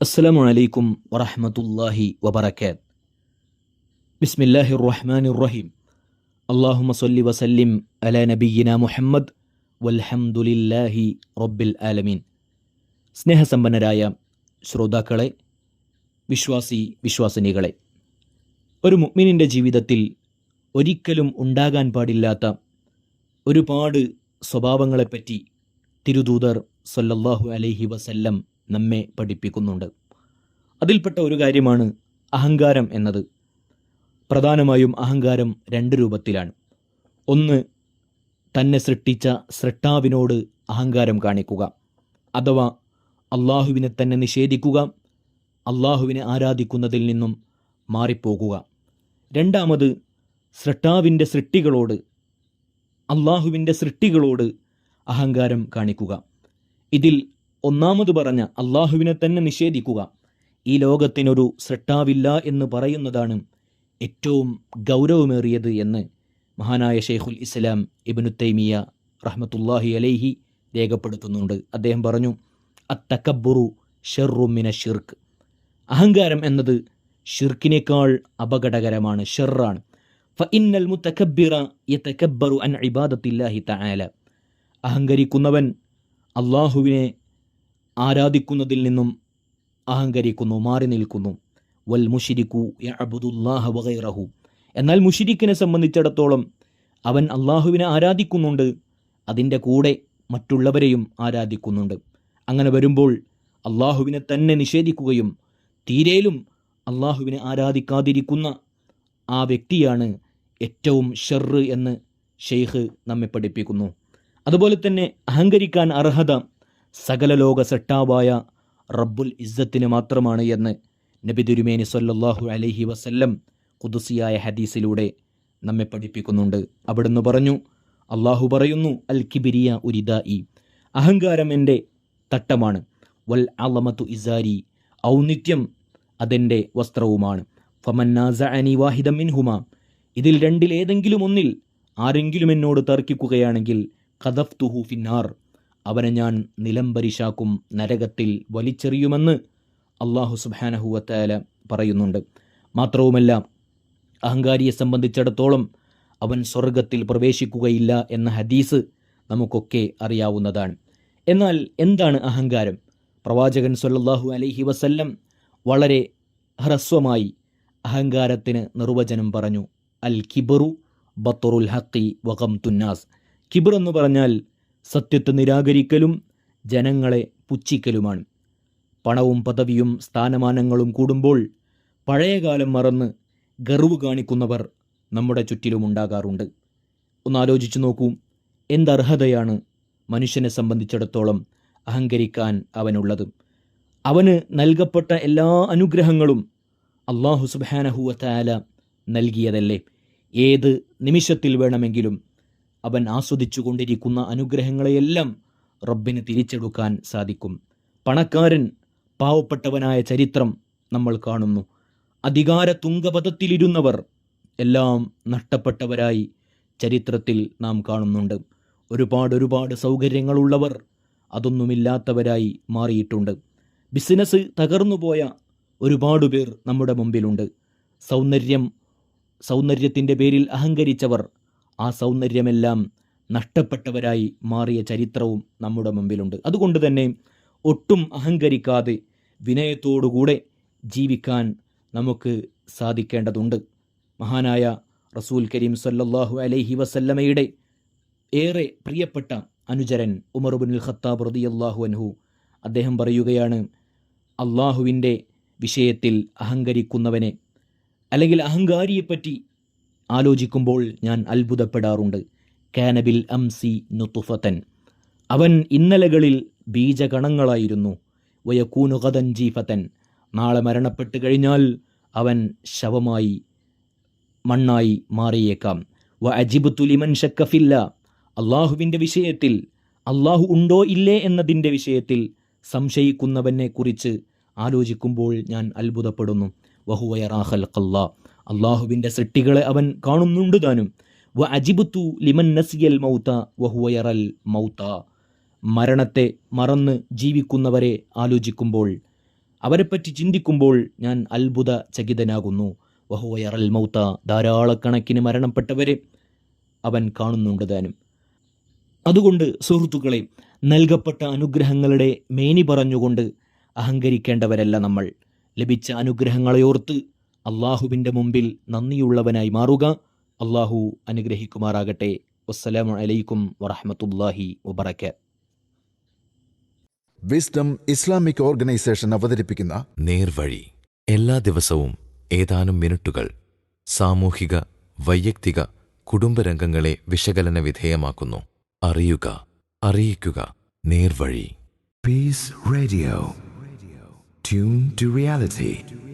അസ്സലാമു അലൈക്കും വറഹമത്തല്ലാഹി വബർക്കാത്ത് ബിസ്മില്ലാഹി റഹ്മാൻ റഹീം അള്ളാഹുമ സല്ലി വസല്ലിം അല നബീന മുഹമ്മദ് വൽഹംദുലില്ലാഹി റബ്ബിൽ ആലമീൻ. സ്നേഹസമ്പന്നരായ ശ്രോതാക്കളെ വിശ്വാസി വിശ്വാസിനികളെ ഒരു മുഗ്മിനിന്റെ ജീവിതത്തിൽ ഒരിക്കലും ഉണ്ടാകാൻ പാടില്ലാത്ത ഒരുപാട് സ്വഭാവങ്ങളെപ്പറ്റി തിരുദൂതർ സല്ലല്ലാഹു അലൈഹി വസല്ലം നമ്മെ പഠിപ്പിക്കുന്നുണ്ട്. അതിൽപ്പെട്ട ഒരു കാര്യമാണ് അഹങ്കാരം എന്നത്. പ്രധാനമായും അഹങ്കാരം രണ്ട് രൂപത്തിലാണ്. ഒന്ന് തന്നെ സൃഷ്ടിച്ച സൃഷ്ടാവിനോട് അഹങ്കാരം കാണിക്കുക. അഥവാ അള്ളാഹുവിനെ തന്നെ നിഷേധിക്കുക അള്ളാഹുവിനെ ആരാധിക്കുന്നതിൽ നിന്നും മാറിപ്പോകുക. രണ്ടാമത് സൃഷ്ടാവിന്റെ സൃഷ്ടികളോട് അള്ളാഹുവിന്റെ സൃഷ്ടികളോട് അഹങ്കാരം കാണിക്കുക. ഇതിൽ ഒന്നാമത് പറഞ്ഞ അള്ളാഹുവിനെ തന്നെ നിഷേധിക്കുക. ഈ ലോകത്തിനൊരു സൃഷ്ടാവില്ല എന്ന് പറയുന്നതാണ് ഏറ്റവും ഗൗരവമേറിയത് എന്ന് മഹാനായ ഷെയ്ഖുൽ ഇസ്ലാം ഇബ്നു തൈമിയ റഹ്മത്തുല്ലാഹി അലൈഹി രേഖപ്പെടുത്തുന്നുണ്ട്. അദ്ദേഹം പറഞ്ഞു അത്തക്കബുറു ഷെറുമിന ഷിർക്ക്. അഹങ്കാരം എന്നത് ഷിർക്കിനേക്കാൾ അപകടകരമാണ് ഷെറാണ്. ഫഇന്നൽ മുത്തക്കബ്ബിറ യതകബ്ബറു അൻ ഇബാദത്തില്ലാഹി തആല. അഹങ്കരിക്കുന്നവൻ അള്ളാഹുവിനെ ആരാധിക്കുന്നതിൽ നിന്നും അഹങ്കരിക്കുന്നു മാറി നിൽക്കുന്നു. വൽ മുഷിരിക്കു അബുദുല്ലാഹ വഗൈറഹു. എന്നാൽ മുഷിരിക്കിനെ സംബന്ധിച്ചിടത്തോളം അവൻ അള്ളാഹുവിനെ ആരാധിക്കുന്നുണ്ട് അതിന്റെ കൂടെ മറ്റുള്ളവരെയും ആരാധിക്കുന്നുണ്ട്. അങ്ങനെ വരുമ്പോൾ അള്ളാഹുവിനെ തന്നെ നിഷേധിക്കുകയും തീരേലും അള്ളാഹുവിനെ ആരാധിക്കാതിരിക്കുന്ന ആ വ്യക്തിയാണ് ഏറ്റവും ഷെറ് എന്ന് ഷെയ്ഖ് നമ്മെ പഠിപ്പിക്കുന്നു. അതുപോലെ തന്നെ അഹങ്കരിക്കാൻ അർഹത സകല ലോക സട്ടാവായ റബ്ബുൽ ഇസ്സത്തിന് മാത്രമാണ് എന്ന് നബി തിരുമേനി സല്ലാഹു അലഹി വസല്ലം കുതുസിയായ ഹദീസിലൂടെ നമ്മെ പഠിപ്പിക്കുന്നുണ്ട്. അവിടുന്ന് പറഞ്ഞു അള്ളാഹു പറയുന്നു അൽ കിബിരിയ ഉരിദായി അഹങ്കാരം എന്റെ തട്ടമാണ്. വൽ അലമത്തു ഇസാരി. ഔന്നിത്യം അതെന്റെ വസ്ത്രവുമാണ്. ഫമന്നാസ അനി വാഹിദം മിൻഹുമ. ഇതിൽ രണ്ടിലേതെങ്കിലും ഒന്നിൽ ആരെങ്കിലും എന്നോട് തർക്കിക്കുകയാണെങ്കിൽ കദഫ്തുഹു ഫിന്നാർ. അവനെ ഞാൻ നിലംപരിശാക്കും നരകത്തിൽ വലിച്ചെറിയുമെന്ന് അള്ളാഹു സുബാനഹുവത്താല പറയുന്നുണ്ട്. മാത്രവുമല്ല അഹങ്കാരിയെ സംബന്ധിച്ചിടത്തോളം അവൻ സ്വർഗത്തിൽ പ്രവേശിക്കുകയില്ല എന്ന ഹദീസ് നമുക്കൊക്കെ അറിയാവുന്നതാണ്. എന്നാൽ എന്താണ് അഹങ്കാരം? പ്രവാചകൻ സൊല്ലാഹു അലൈഹി വസല്ലം വളരെ ഹ്രസ്വമായി അഹങ്കാരത്തിന് നിർവചനം പറഞ്ഞു. അൽ കിബറു ബത്തറുൽ ഹക്കി വകം തുന്നാസ് കിബർ എന്ന് പറഞ്ഞാൽ സത്യത്തെ നിരാകരിക്കലും ജനങ്ങളെ പുച്ഛിക്കലുമാണ്. പണവും പദവിയും സ്ഥാനമാനങ്ങളും കൂടുമ്പോൾ പഴയകാലം മറന്ന് ഗർവ് കാണിക്കുന്നവർ നമ്മുടെ ചുറ്റിലും ഉണ്ടാകാറുണ്ട്. ഒന്ന് ആലോചിച്ചു നോക്കൂ. എന്തർഹതയാണ് മനുഷ്യനെ സംബന്ധിച്ചിടത്തോളം അഹങ്കരിക്കാൻ അവനുള്ളത്? അവന് നൽകപ്പെട്ട എല്ലാ അനുഗ്രഹങ്ങളും അള്ളാഹു സുബാനഹുവത്താല നൽകിയതല്ലേ? ഏത് നിമിഷത്തിൽ വേണമെങ്കിലും അവൻ ആസ്വദിച്ചു കൊണ്ടിരിക്കുന്ന അനുഗ്രഹങ്ങളെയെല്ലാം റബ്ബിന് തിരിച്ചെടുക്കാൻ സാധിക്കും. പണക്കാരൻ പാവപ്പെട്ടവനായ ചരിത്രം നമ്മൾ കാണുന്നു. അധികാര തുങ്കപഥത്തിലിരുന്നവർ എല്ലാം നഷ്ടപ്പെട്ടവരായി ചരിത്രത്തിൽ നാം കാണുന്നുണ്ട്. ഒരുപാട് ഒരുപാട് സൗകര്യങ്ങളുള്ളവർ അതൊന്നുമില്ലാത്തവരായി മാറിയിട്ടുണ്ട്. ബിസിനസ് തകർന്നുപോയ ഒരുപാട് പേർ നമ്മുടെ മുമ്പിലുണ്ട്. സൗന്ദര്യം സൗന്ദര്യത്തിന്റെ പേരിൽ അഹങ്കരിച്ചവർ ആ സൗന്ദര്യമെല്ലാം നഷ്ടപ്പെട്ടവരായി മാറിയ ചരിത്രവും നമ്മുടെ മുമ്പിലുണ്ട്. അതുകൊണ്ട് തന്നെ ഒട്ടും അഹങ്കരിക്കാതെ വിനയത്തോടുകൂടെ ജീവിക്കാൻ നമുക്ക് സാധിക്കേണ്ടതുണ്ട്. മഹാനായ റസൂൽ കരീം സല്ലാഹു അലൈഹി വസല്ലമയുടെ ഏറെ പ്രിയപ്പെട്ട അനുചരൻ ഉമർബുൽ ഖത്താബ് റതി അള്ളാഹു അൻഹു അദ്ദേഹം പറയുകയാണ് അള്ളാഹുവിന്റെ വിഷയത്തിൽ അഹങ്കരിക്കുന്നവനെ അല്ലെങ്കിൽ അഹങ്കാരിയെപ്പറ്റി ആലോചിക്കുമ്പോൾ ഞാൻ അത്ഭുതപ്പെടാറുണ്ട്. കാനബിൽ അംസി നുത്തുഫത്തൻ അവൻ ഇന്നലകളിൽ ബീജഗണങ്ങളായിരുന്നു. വയക്കൂനുകതൻ ജീഫത്തൻ നാളെ മരണപ്പെട്ട് കഴിഞ്ഞാൽ അവൻ ശവമായി മണ്ണായി മാറിയേക്കാം. വ അജിബുത്തുലിമൻ ഷക്കഫില്ല അള്ളാഹുവിന്റെ വിഷയത്തിൽ അള്ളാഹു ഉണ്ടോ ഇല്ലേ എന്നതിന്റെ വിഷയത്തിൽ സംശയിക്കുന്നവനെ കുറിച്ച് ആലോചിക്കുമ്പോൾ ഞാൻ അത്ഭുതപ്പെടുന്നു. വഹുവയറാഹൽ കല്ലാ അള്ളാഹുവിന്റെ സൃഷ്ടികളെ അവൻ കാണുന്നുണ്ട് താനും. വ അജിബുത്തു ലിമൻ നസിയൽ മൗത്ത വഹുവയറൽ മൗത്ത. മരണത്തെ മറന്ന് ജീവിക്കുന്നവരെ ആലോചിക്കുമ്പോൾ അവരെപ്പറ്റി ചിന്തിക്കുമ്പോൾ ഞാൻ അത്ഭുത ചകിതനാകുന്നു. വഹുവയറൽ മൗത്ത ധാരാളക്കണക്കിന് മരണപ്പെട്ടവരെ അവൻ കാണുന്നുണ്ട് താനും. അതുകൊണ്ട് സുഹൃത്തുക്കളെ നൽകപ്പെട്ട അനുഗ്രഹങ്ങളുടെ മേനി പറഞ്ഞുകൊണ്ട് അഹങ്കരിക്കേണ്ടവരല്ല നമ്മൾ. ലഭിച്ച അനുഗ്രഹങ്ങളെയോർത്ത് അള്ളാഹുവിന്റെ മുമ്പിൽ നന്ദിയുള്ളവനായി മാറുക. അള്ളാഹു അനുഗ്രഹിക്കുമാറാകട്ടെ. വസ്സലാമു അലൈക്കും വറഹമത്തല്ലാഹി വബർക്കാത്ത് വിസ്ഡം ഇസ്ലാമിക് ഓർഗനൈസേഷൻ അവതരിപ്പിക്കുന്ന നേർവഴി എല്ലാ ദിവസവും ഏതാനും മിനിറ്റുകൾ സാമൂഹിക വൈയക്തിക കുടുംബരംഗങ്ങളെ വിശകലന വിധേയമാക്കുന്നു. അറിയുക അറിയിക്കുക നേർവഴി peace radio tune to reality.